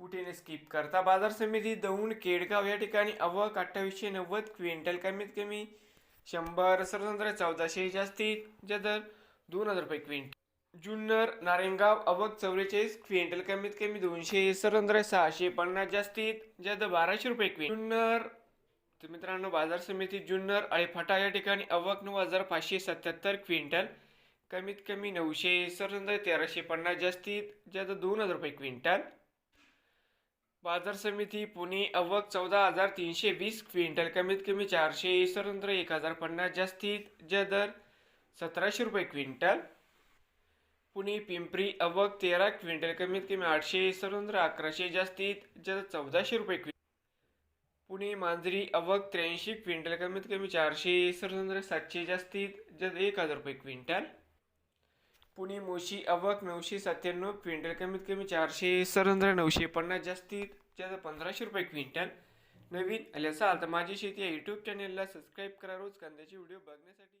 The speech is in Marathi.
कुठे स्किप करता? बाजार समिती दौंड केडगाव या ठिकाणी अवक अठ्ठावीसशे नव्वद क्विंटल कमीत कमी शंभर सरसंत्र चौदाशे जास्तीत जदर दोन हजार रुपये क्विंटल. जुन्नर नारायणगाव अवक चौवेचाळीस क्विंटल कमीत कमी दोनशे सरसंत्र सहाशे पन्नास जास्तीत जद बाराशे रुपये क्विंटल. जुन्नर तर मित्रांनो बाजार समिती जुन्नर अळेफाटा या ठिकाणी अवक नऊ हजार पाचशे सत्याहत्तर क्विंटल कमीत कमी नऊशे सरसंत्र तेराशे पन्नास जास्तीत जद दोन हजार रुपये क्विंटल. बाजार समिती पुणे अवक चौदा हजार तीनशे वीस क्विंटल कमीत कमी चारशे सरंत्र एक हजार पन्नास जास्तीत जदर सतराशे रुपये क्विंटल. पुणे पिंपरी अवक तेरा क्विंटल कमीत कमी आठशे सरंत्र अकराशे जास्तीत जद चौदाशे रुपये क्विंटल पुणे मांजरी अवक त्र्याऐंशी क्विंटल कमीत कमी चारशे सरंत्र सातशे जास्तीत जद एक हजार रुपये क्विंटल. पुणे मोशी अवक नऊशे सत्त्याण्णव क्विंटल कमीत कमी चारशे सरंद्र नऊशे पन्नास जास्तीत जास्त पंधराशे रुपये क्विंटल. नवीन आले असाल तर माझी शेती या यूट्यूब चॅनेलला सबस्क्राईब करा. रोज कांद्याचे व्हिडिओ बघण्यासाठी.